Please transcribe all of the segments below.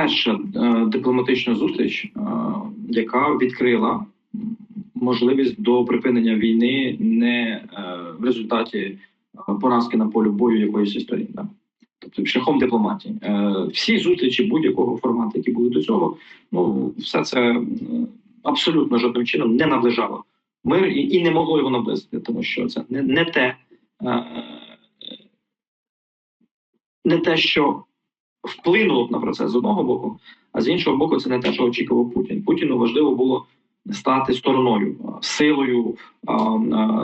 перша е, дипломатична зустріч, е, яка відкрила можливість до припинення війни не е, в результаті поразки на полі бою якоїсь історії. Тобто шляхом дипломатії. Всі зустрічі будь-якого формату, які були до цього, ну все це абсолютно жодним чином не наближало мир і, і не могло його наблизити, тому що це не, не те. Не те, що вплинуло б на процес з одного боку, а з іншого боку, це не те, що очікував Путін. Путіну важливо було стати стороною, силою,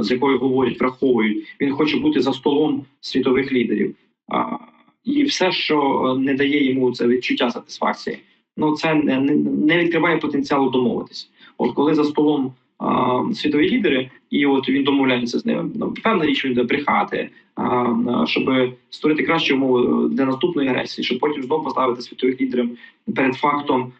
з якою говорять, враховують. Він хоче бути за столом світових лідерів. І все, що не дає йому це відчуття сатисфакції, ну це не, відкриває потенціалу домовитись. От коли за столом світові лідери, і от він домовляється з ними. Ну, певна річ він буде брехати, щоб створити кращі умови для наступної агресії, щоб потім знову поставити світових лідерів перед фактом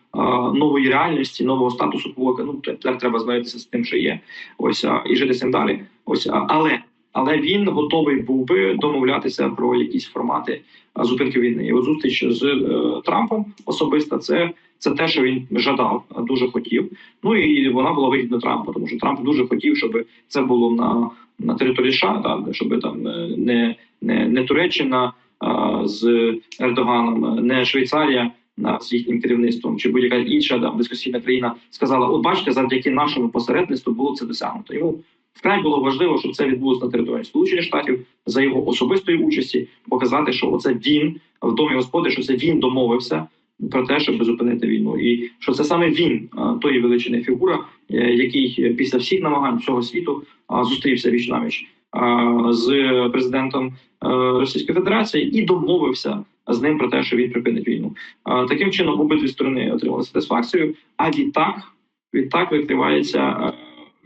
нової реальності, нового статусу квоти. Ну тепер треба змиритися з тим, що є. Ось і жити з цим далі. Ось але. Але він готовий був би домовлятися про якісь формати зупинки війни. От зустріч з е, Трампом особисто це, це те, що він жадав, дуже хотів. Ну і вона була вигідна Трампу, тому що Трамп дуже хотів, щоб це було на, на території США, так, щоб там е, не, не, не Туреччина а, з Ердоганом, не Швейцарія. а, З їхнім керівництвом чи будь-яка інша да, дискусійна країна сказала: от бачите, завдяки нашому посередництву було це досягнуто. Йому вкрай було важливо, щоб це відбулося на території Сполучених Штатів за його особистої участі, показати, що оце він в домі господи, що це він домовився про те, щоб зупинити війну, і що це саме він а, тої величини фігура, е, який після всіх намагань всього світу зустрівся віч навіч з президентом е, Російської Федерації і домовився з ним про те, що він припинить війну. Таким чином обидві сторони отримали сатисфакцію. А відтак відтак відкривається е,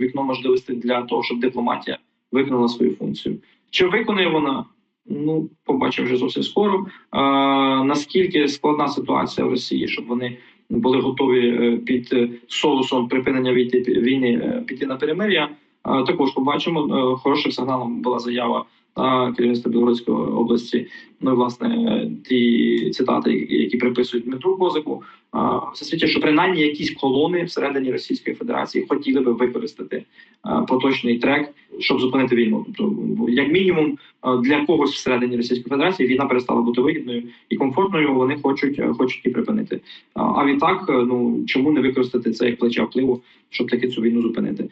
вікно можливостей для того, щоб дипломатія виконала свою функцію. Чи виконає вона? Ну, побачимо вже зовсім скоро. А, наскільки складна ситуація в Росії, щоб вони були готові е, під е, соусом припинення війни е, піти на перемир'я? Також побачимо. Хорошим сигналом була заява керівництва Білоруської області. Ну власне ті цитати, які приписують Дмитру Козику, все свідчить, що принаймні якісь колони всередині Російської Федерації хотіли би використати поточний трек, щоб зупинити війну. Тобто, як мінімум, для когось всередині Російської Федерації війна перестала бути вигідною і комфортною. Вони хочуть е, хочуть її припинити. А відтак, е, ну чому не використати це як плеча впливу, щоб таки цю війну зупинити?